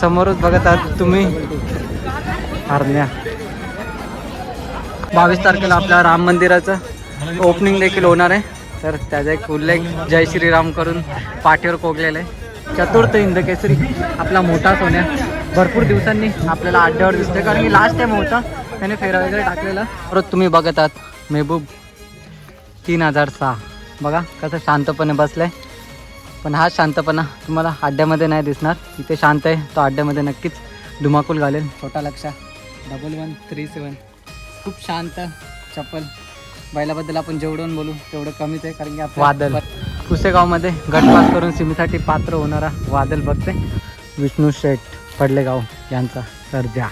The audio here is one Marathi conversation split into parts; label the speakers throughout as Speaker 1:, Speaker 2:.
Speaker 1: समोरच बघत आहात तुम्ही. हरण्या बावीस तारखेला आपल्या राम मंदिराचं ओपनिंग देखील होणार आहे. तर त्याचा एक उल्लेख जय श्रीराम करून पाठीवर कोगलेला आहे. चतुर्थ इंदकेसरी आपला मोठा सोन्या. भरपूर दिवसांनी आपल्याला आड्यावर दिसतोय. कारण की लास्ट टाईम होता त्याने फेरा वगैरे टाकलेला. परत तुम्ही बघत आहात मेहबूब तीन हजार सहा. बघा कसं शांतपणे बसलाय. पण हा शांतपणा तुम्हाला अड्ड्यामध्ये नाही दिसणार. इथे शांत आहे तो अड्ड्यामध्ये नक्कीच धुमाकूल घालेल. छोटा लक्ष. डबल वन थ्री सेवन खूप शांत चप्पल बैलाबद्दल आपण जेवढं बोलू तेवढं कमीच आहे कारण की आपलं वादल. पुसेगावमध्ये गटपास करून सिमीसाठी पात्र होणारा वादल बघते. विष्णू शेठ पडलेगाव यांचा सर्जा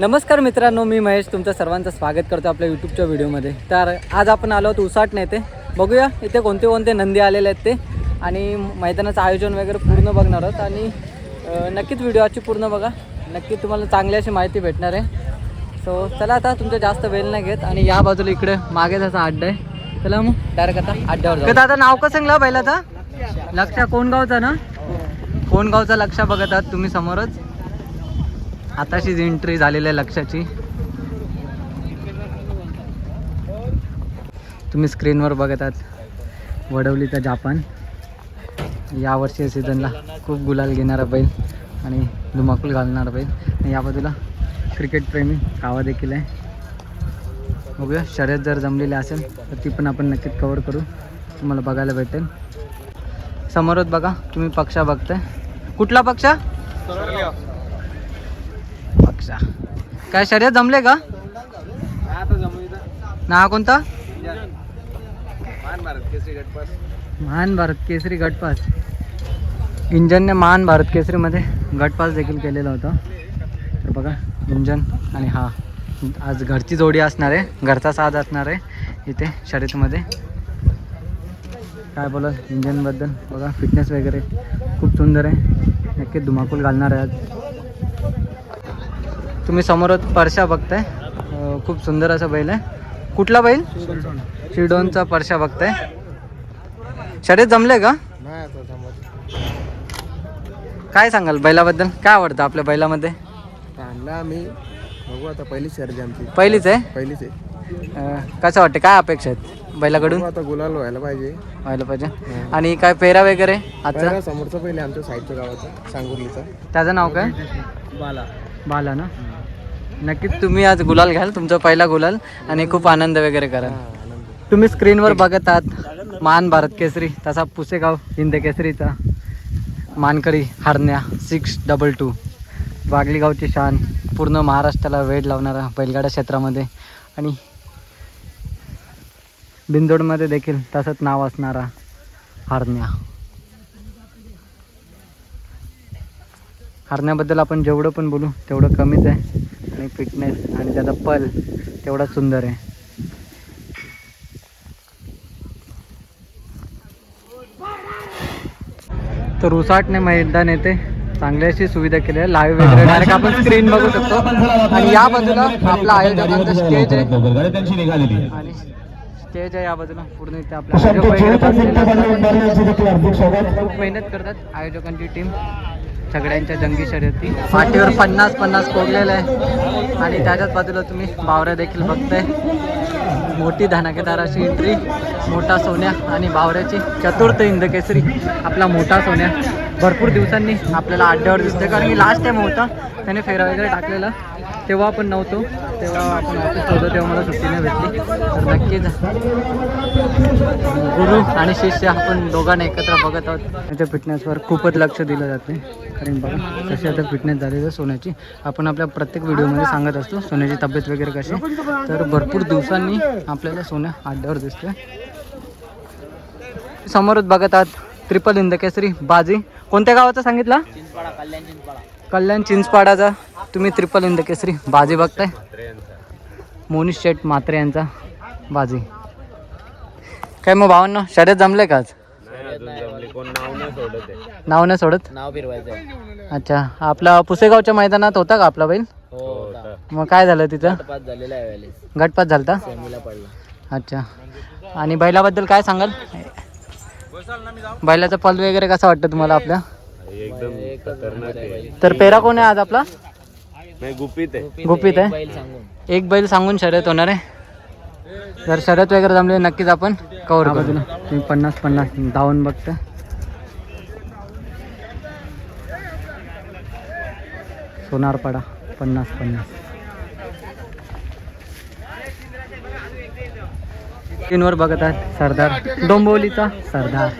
Speaker 1: नमस्कार मित्रांनो मी महेश. तुमचं सर्वांचं स्वागत करतो आपल्या यूट्यूबच्या व्हिडिओमध्ये. तर आज आपण आलो आहोत उसाट नेते. बघूया इथे कोणते कोणते नंदी आलेले आहेत ते. आणि मैदानाचं आयोजन वगैरे पूर्ण बघणार आहोत. आणि नक्कीच व्हिडिओ आजची पूर्ण बघा. नक्की तुम्हाला चांगली अशी माहिती भेटणार आहे. सो चला आता तुमचं जास्त वेळ नाही घेत. आणि या बाजूला इकडे मागे त्याचा अड्डा आहे. चला मग. डायरेक्ट आता अड्ड्यावर दादा नाव कसं सांगलं बैलाचा लक्षा कोण गावचा ना? कोण गावचा? लक्षा बघत आहात तुम्ही समोरच. आताशीच एंट्री झालेली आहे लक्षाची. तुम्ही स्क्रीनवर बघत आहात वडवलीचा जापान. यावर्षी सीझनला खूप गुलाल घेणारा बैल आणि धुमाकूल घालणारा बैल. आणि या बाजूला क्रिकेट प्रेमी कावा देखील आहे. बघूया शर्यत जर जमलेली असेल तर ती पण आपण नक्कीच कवर करू. तुम्हाला बघायला भेटेल. समोरच बघा तुम्ही पक्षा बघताय. कुठला पक्षा? पक्षा काय शर्यत जमले का? ना कोणता? महान भारत केसरी गटपास इंजनने महान भारत केसरीमध्ये गटपास देखील केलेला होता. तर बघा इंजन आणि हा. आज घरची जोडी असणार आहे. घरचा साज असणार आहे इथे शर्यतीमध्ये. काय बोला इंजनबद्दल बघा फिटनेस वगैरे खूप सुंदर आहे. नक्कीच धुमाकूल घालणार आहे आज. तुम्ही समोरच परशा बघताय. खूप सुंदर असा बैल आहे. कुठला बैल? शिडोनचा परशा बघताय. शर्यत जमले का? काय सांगाल बैलाबद्दल? काय आवडतं आपल्या बैलामध्ये?
Speaker 2: आम्ही. बघू आता पहिली सर्दी आमची.
Speaker 1: पहिलीच आहे?
Speaker 2: पहिलीच आहे.
Speaker 1: कसं वाटतं? काय अपेक्षा आहेत बैलाकडून?
Speaker 2: आता गुलाल व्हायला पाहिजे.
Speaker 1: व्हायला पाहिजे. आणि काय पेरा वगैरे?
Speaker 2: पहिला समोरचा पहिले आमच्या साईडच्या गावाचा सांगुर्लीचा
Speaker 1: त्याचं नाव काय?
Speaker 2: बाला.
Speaker 1: बाला ना? नक्कीच तुम्ही आज गुलाल घ्याल तुमचा पहिला गुलाल आणि खूप आनंद वगैरे कराल. तुम्ही स्क्रीनवर बघत आहात मान भारत केसरी तसा पुसेगाव हिंद केसरीचा मानकरी हरण्या सिक्स डबल टू वागलीगावची शान पूर्ण महाराष्ट्राला वेळ लावणारा बैलगाडा क्षेत्रामध्ये आणि बिंदोडमध्ये देखील तसंच नाव असणारा हरण्या. हरण्याबद्दल आपण जेवढं पण बोलू तेवढं कमीच आहे. आणि फिटनेस आणि त्याचा पल तेवढा सुंदर आहे. तर उसाटने मैदान येते चांगली अशी सुविधा केली आहे. लाईव्ह वगैरे डायरेक्ट आपण स्क्रीन बघू शकतो. आणि या बाजूला आपला आयोजकांचं स्टेज आहे. आणि स्टेज आहे या बाजूला. पूर्ण इथे आपल्या आयोजक. खूप मेहनत करतात आयोजकांची टीम सगळ्यांच्या जंगी शर्यती. पाठीवर पन्नास पन्नास कोरलेलं आहे. आणि त्याच्याच बाजूला तुम्ही बावऱ्या देखील बघताय. मोठी धनाकेदार अशी एंट्री मोठा सोन्या आणि बावऱ्याची चतुर्थ इंदकेसरी. केसरी आपला मोठा सोन्या. भरपूर दिवसांनी आपल्याला आड्ड्यावर दिसते कारण की लास्ट टाइम होता. त्याने फेरा वगैरे टाकलेला. तेव्हा आपण नव्हतो. तेव्हा आपण होतो. तेव्हा मला सुट्टी नाही भेटली. तर नक्कीच गुरु आणि शिष्य आपण दोघांना एकत्र बघत आहोत. त्याच्या फिटनेसवर खूपच लक्ष दिलं जाते कारण बघा कशी आता फिटनेस झाली तर सोन्याची. आपण आपल्या प्रत्येक व्हिडिओमध्ये सांगत असतो सोन्याची तब्येत वगैरे कशी तर भरपूर दिवसांनी आपल्याला सोन्या आड्यावर दिसतोय. समोरच बघत आहात ट्रिपल हिंद केसरी बाजी. कोणत्या गावाचा सांगितला? कल्याण चिंचपाडाचा. तुम्ही ट्रिपल हिंद केसरी. बाजी बघताय? मोनिश शेठ म्हात्रे यांचा बाजी. काय मग भावांना शर्यत जमले का आज? नाव नाही सोडत
Speaker 2: नाव फिरवायचं
Speaker 1: अच्छा. आपला पुसेगावच्या मैदानात होता का आपला बैल?
Speaker 2: हो
Speaker 1: मग काय झालं तिथं? गटपात झालता? अच्छा. आणि बैलाबद्दल काय सांगाल? बैलाचा पल वगैरे कसा वाटतं तुम्हाला आपल्या?
Speaker 2: एकदम खतरनाक आहे
Speaker 1: तर पेरा कोण आहे आज आपला?
Speaker 2: नाही गुपित आहे.
Speaker 1: गुपित आहे
Speaker 2: बैल सांगून.
Speaker 1: एक बैल सांगून शर्यत होणार आहे. जर शर्यत वगैरे जमले नक्कीच आपण कवर करू. तुम्ही पन्नास पन्नास धावून बघता. सोनारपाडा पन्नास पन्नास. स्क्रीनवर बघत आहेत सरदार. डोंबवलीचा सरदार.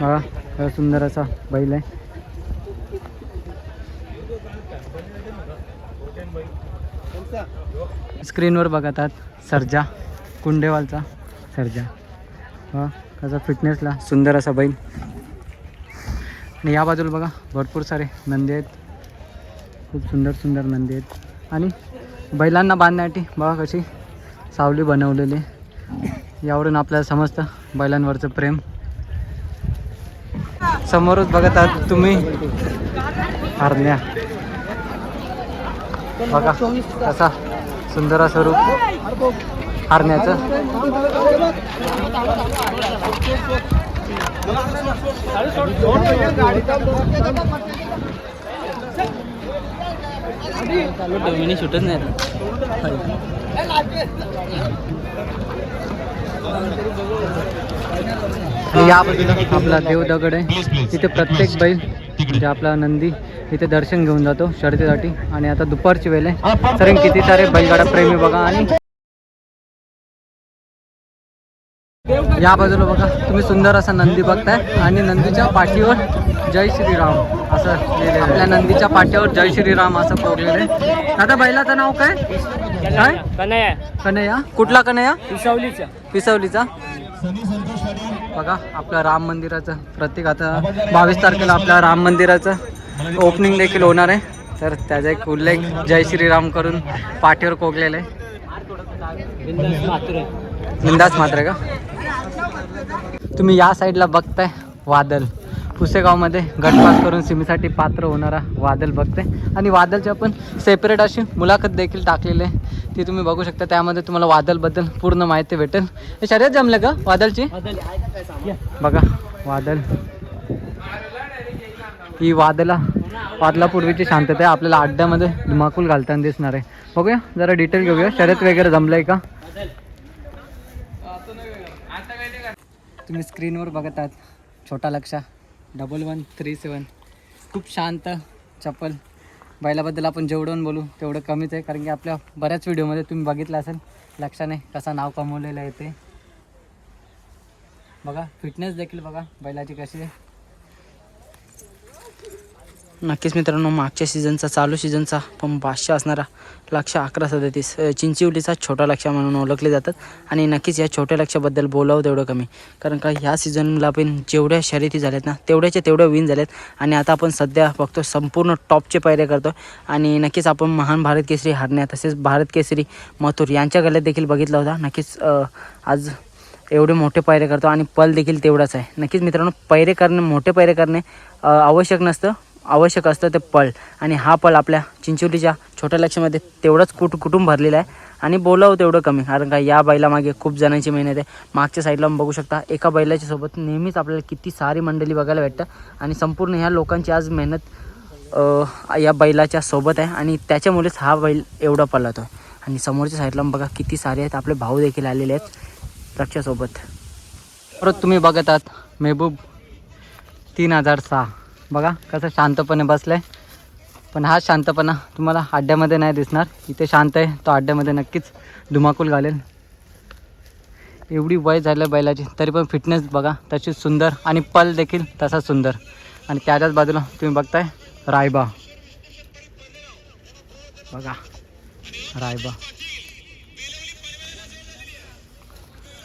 Speaker 1: बघा सुंदर असा बैल आहे. स्क्रीनवर बघत आहात सर्जा कुंडेवालचा सर्जा. हा कसा फिटनेसला सुंदर असा बैल. आणि या बाजूला बघा भरपूर सारे नंदी आहेत. खूप सुंदर सुंदर नंदी आहेत. आणि बैलांना बांधण्यासाठी बघा कशी सावली बनवलेली यावरून आपल्याला समजतं बैलांवरचं प्रेम. समोरच बघत आहात तुम्ही हरण्या. बघा कसा सुंदर असं रूप हरण्याचं. नाही या आपला देव दगड आहे. तिथे प्रत्येक बैल म्हणजे आपला नंदी इथे दर्शन घेऊन जातो शर्यतीसाठी. आणि आता दुपारची वेळ आहे. सर किती सारे बैलगाडा प्रेमी बघा आणि या बाजूला बघा तुम्ही सुंदर असा नंदी बघताय. आणि नंदीच्या पाठीवर जय श्रीराम असं लिहिलेलं. आपल्या नंदीच्या पाठीवर जय श्रीराम असं कोरलेलं आहे. दादा बैलाचं नाव काय? काय?
Speaker 2: कन्हैया.
Speaker 1: कन्हैया? कुठला कन्हैया?
Speaker 2: पिसावलीचा
Speaker 1: पिसवलीचा बघा आपल्या राम मंदिराचं प्रत्येक आता बावीस तारखेला आपल्या राम मंदिराचं ओपनिंग देखील होणार आहे. तर त्याचा एक उल्लेख जय श्रीराम करून पाठीवर कोकलेला आहे. बिंदास मात्र का? तुम्ही या साईडला बघताय वादल. पुसेगावमध्ये गटपास करून सिमीसाठी पात्र होणारा वादल बघताय. आणि वादलची आपण सेपरेट अशी मुलाखत देखील टाकलेली आहे. ती तुम्ही बघू शकता. त्यामध्ये तुम्हाला वादलबद्दल पूर्ण माहिती भेटेल. हे शर्यत जमलं का वादलची? बघा वादल. ही वादला वादलापूर्वीची शांतता आहे आपल्याला अड्ड्यामध्ये धुमाकूल घालताना दिसणार आहे. बघूया जरा डिटेल घेऊया. शर्यत वगैरे जमलंय का? तुम्ही स्क्रीनवर बघत आहात. छोटा लक्षा डबल वन थ्री सेवन खूप शांत चप्पल बैलाबद्दल आपण जेवढं बोलू तेवढं कमीच आहे. कारण की आपल्या बऱ्याच व्हिडिओमध्ये तुम्ही बघितलं असेल लक्षाने कसा नाव कमवलेलं आहे ते. बघा फिटनेस देखील बघा बैलाची कशी आहे.
Speaker 3: नक्कीच मित्रांनो मागच्या सीझनचा चालू सीझनचा पण पाचशे असणारा लक्ष अकरा सदतीस चिंचिवलीचा छोटा लक्ष म्हणून ओळखले जातात. आणि नक्कीच या छोट्या लक्षाबद्दल बोलावं तेवढं कमी. कारण का ह्या सीझनला पण जेवढ्या शर्यती झाल्यात ना तेवढ्याच्या तेवढ्या विन झाल्यात आणि आता आपण सध्या बघतो संपूर्ण टॉपचे पायरे करतो आणि नक्कीच आपण महान भारत केसरी हारण्या तसेच भारत केसरी मथुर यांच्या गल्ल्यात देखील बघितला होता. नक्कीच आज एवढे मोठे पायरे करतो. आणि पल देखील तेवढाच आहे. नक्कीच मित्रांनो पैरे करणे मोठे पैरे करणे आवश्यक नसतं. आवश्यक असतं ते पळ. आणि हा पळ आपल्या चिंचोलीच्या छोट्या लक्षामध्ये तेवढंच कुट कुटुंब भरलेलं आहे. आणि बोलावं तेवढं कमी कारण का या बैलामागे खूप जणांची मेहनत आहे. मागच्या साईडला बघू शकता एका बैलाच्या सोबत नेहमीच आपल्याला किती सारी मंडळी बघायला भेटतं आणि संपूर्ण ह्या लोकांची आज मेहनत या बैलाच्या सोबत आहे. आणि त्याच्यामुळेच हा बैल एवढा पळतो. आहे आणि समोरच्या साईडला बघा किती सारे आहेत. आपले भाऊ देखील आलेले आहेत लक्षासोबत
Speaker 1: परत तुम्ही बघत आहात मेहबूब तीन हजार सहा. बघा कसं शांतपणे बसलाय. पण हा शांतपणा तुम्हाला अड्ड्यामध्ये नाही दिसणार. इथे शांत आहे तो अड्ड्यामध्ये नक्कीच धुमाकूल घालेल. एवढी वय झालं बैलाची तरी पण फिटनेस बघा तशीच सुंदर आणि पल देखील तसाच सुंदर. आणि त्याच्याच बाजूला तुम्ही बघताय रायबा. बघा रायबा.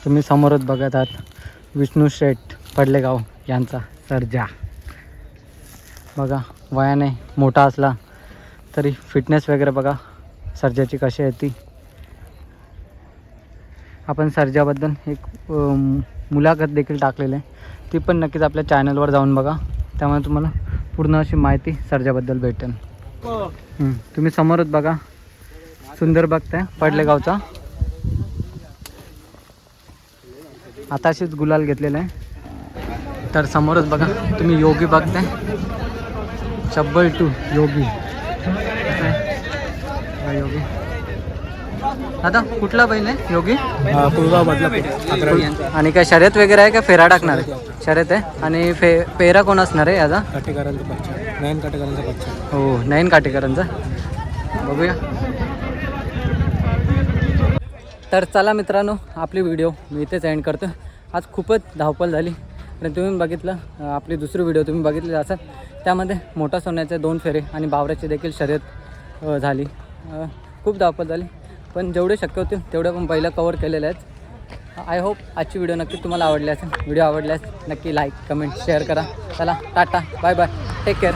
Speaker 1: तुम्ही समोरच बघत आहात विष्णू शेठ पडलेगाव यांचा सर्जा. बघा वयाने मोठा असला तरी फिटनेस वगैरे बघा सर्जाची कशी आहे ती. आपण सर्जाबद्दल एक मुलाखत देखील टाकलेली आहे. ती पण नक्कीच आपल्या चॅनलवर जाऊन बघा. त्यामुळे तुम्हाला पूर्ण अशी माहिती सर्जाबद्दल भेटेल. तुम्ही समोरच बघा. सुंदर बघताय पडलेगावचा आता अशीच गुलाल घेतलेला आहे. तर समोरच बघा तुम्ही योगी बघताय. चब्बल टू योगी. योगी. आता कुठला बैल आहे योगी? आणि काय शर्यत वगैरे आहे का? फेरा टाकणार आहे. शर्यत आहे. आणि फे पेरा कोण असणार आहे याचा?
Speaker 2: काटेकरांचा पक्ष नयन काटेकरांचा पक्ष
Speaker 1: हो नयन काटेकरांचा. बघूया. तर चला मित्रांनो आपली व्हिडिओ मी इथेच एंड करतो आज खूपच धावपळ झाली. आणि तुम्ही बघितलं आपली दुसरी व्हिडिओ तुम्ही बघितली असाल. त्यामध्ये मोठा सोन्याचे दोन फेरे आणि बावऱ्याची देखील शर्यत झाली. खूप धावपळ झाली. पण जेवढे शक्य होतील तेवढे पण पहिलं कवर केलेले आहेत. आय होप आजची व्हिडिओ नक्की तुम्हाला आवडली असेल. व्हिडिओ आवडल्यास नक्की लाईक कमेंट शेअर करा. चला tata. Bye bye take care